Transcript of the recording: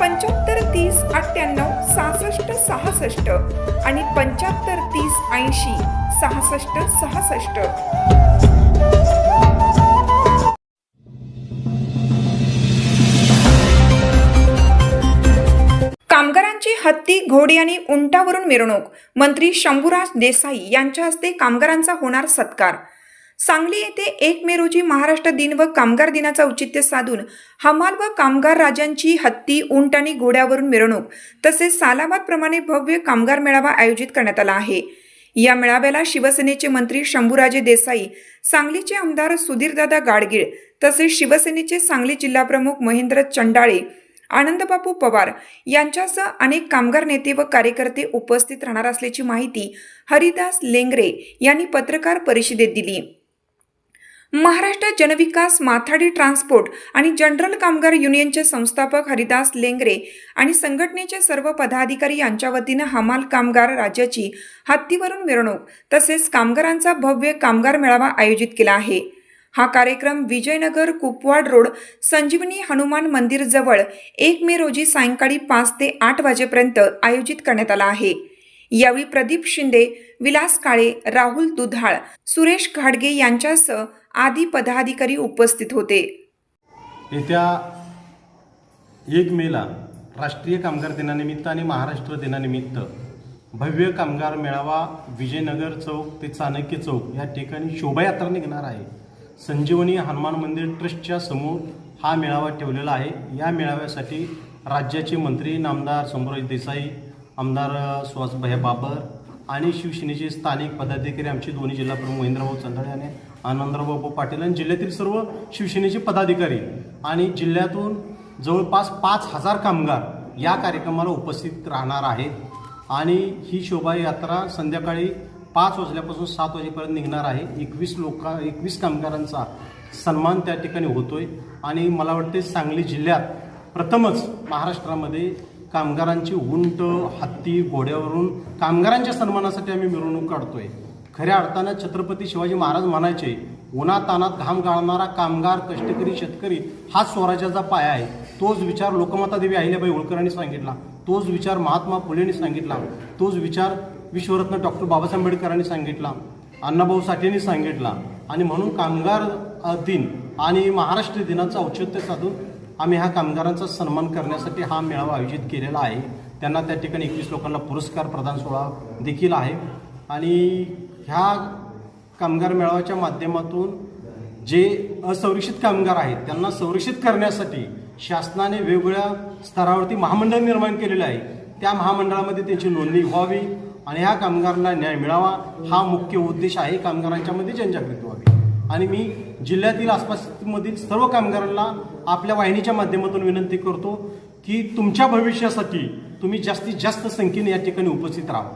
पंच्याहत्तर तीस अठ्ठ्याण्णव सहासष्ट सहासष्ट आणि पंच्याहत्तर तीस ऐंशी सहासष्ट सहासष्ट. कामगारांची हत्ती घोडी आणि उंटावरून मिरवणूक मंत्री शंभूराज देसाई यांच्या हस्ते कामगारांचा होणार सत्कार. सांगली येथे एक मे रोजी महाराष्ट्र दिन व कामगार दिनाचा औचित्य साधून हमाल व कामगार राजांची हत्ती उंट आणि घोड्यावरून मिरवणूक तसेच सालाबादप्रमाणे भव्य कामगार मेळावा आयोजित करण्यात आला आहे. या मेळाव्याला शिवसेनेचे मंत्री शंभूराजे देसाई सांगलीचे आमदार सुधीरदादा गाडगीळ तसेच शिवसेनेचे सांगली जिल्हाप्रमुख महेंद्र चंडाळे आनंदबापू पवार यांच्यासह अनेक कामगार नेते व कार्यकर्ते उपस्थित राहणार असल्याची माहिती हरिदास लेंगरे यांनी पत्रकार परिषदेत दिली. महाराष्ट्र जनविकास माथाडी ट्रान्सपोर्ट आणि जनरल कामगार युनियनचे संस्थापक हरिदास लेंगरे आणि संघटनेचे सर्व पदाधिकारी यांच्या वतीनं हमाल कामगार राज्याची हत्तीवरून मिरवणूक तसेच कामगारांचा भव्य कामगार मेळावा आयोजित केला आहे. हा कार्यक्रम विजयनगर कुपवाड रोड संजीवनी हनुमान मंदिर जवळ एक मे रोजी सायंकाळी पाच ते आठ वाजेपर्यंत आयोजित करण्यात आला आहे. यावेळी प्रदीप शिंदे विलास काळे राहुल दुधाळ सुरेश घाडगे यांच्यासह आदी पदाधिकारी उपस्थित होते. येत्या एक मेला राष्ट्रीय कामगार दिनानिमित्त आणि महाराष्ट्र दिनानिमित्त भव्य कामगार मेळावा विजयनगर चौक ते चाणक्य चौक या ठिकाणी शोभायात्रा निघणार आहे. संजीवनी हनुमान मंदिर ट्रस्टच्या समोर हा मेळावा ठेवलेला आहे. या मेळाव्यासाठी राज्याचे मंत्री नामदार शंभूराज देसाई आमदार सुहासभाई बाबर आणि शिवसेनेचे स्थानिक पदाधिकारी आमचे दोन्ही जिल्हाप्रमुख महेंद्रभाऊ चंदाळे आणि आनंदराव पाटील आणि जिल्ह्यातील सर्व शिवसेनेचे पदाधिकारी आणि जिल्ह्यातून जवळपास पाच हजार कामगार या कार्यक्रमाला उपस्थित राहणार आहेत. आणि ही शोभायात्रा संध्याकाळी पाच वाजल्यापासून सात वाजेपर्यंत निघणार आहे. एकवीस लोका एकवीस कामगारांचा सन्मान त्या ठिकाणी होतोय. आणि मला वाटते सांगली जिल्ह्यात प्रथमच महाराष्ट्रामध्ये कामगारांची उंट हत्ती घोड्यावरून कामगारांच्या सन्मानासाठी आम्ही मिरवणूक काढतोय. खऱ्या अर्थानं छत्रपती शिवाजी महाराज म्हणायचे उन्हातानात घाम गाळणारा कामगार कष्टकरी शेतकरी हाच स्वराज्याचा पाया आहे. तोच विचार लोकमाता देवी अहिल्याबाई होळकरांनी सांगितला तोच विचार महात्मा फुलेंनी सांगितला तोच विचार विश्वरत्न डॉक्टर बाबासाहेब आंबेडकरांनी सांगितला अण्णाभाऊ साठेंनी सांगितला आणि म्हणून कामगार दिन आणि महाराष्ट्र दिनाचं औचित्य साधून आम्ही ह्या कामगारांचा सन्मान करण्यासाठी हा मेळावा आयोजित केलेला आहे. त्यांना त्या ठिकाणी एकवीस लोकांना पुरस्कार प्रदान सोहळा देखील आहे. आणि ह्या कामगार मेळाव्याच्या माध्यमातून जे असंरक्षित कामगार आहेत त्यांना संरक्षित करण्यासाठी शासनाने वेगवेगळ्या स्तरावरती महामंडळ निर्माण केलेलं आहे. त्या महामंडळामध्ये त्यांची नोंदणी व्हावी आणि ह्या कामगारांना न्याय मिळावा हा मुख्य उद्देश आहे कामगारांच्यामध्ये जनजागृती व्हावी. आणि मी जिल्ह्यातील आसपासमधील सर्व कामगारांना आपल्या वाहिनीच्या माध्यमातून विनंती करतो की तुमच्या भविष्यासाठी तुम्ही जास्तीत जास्त संख्येने या ठिकाणी उपस्थित राहा.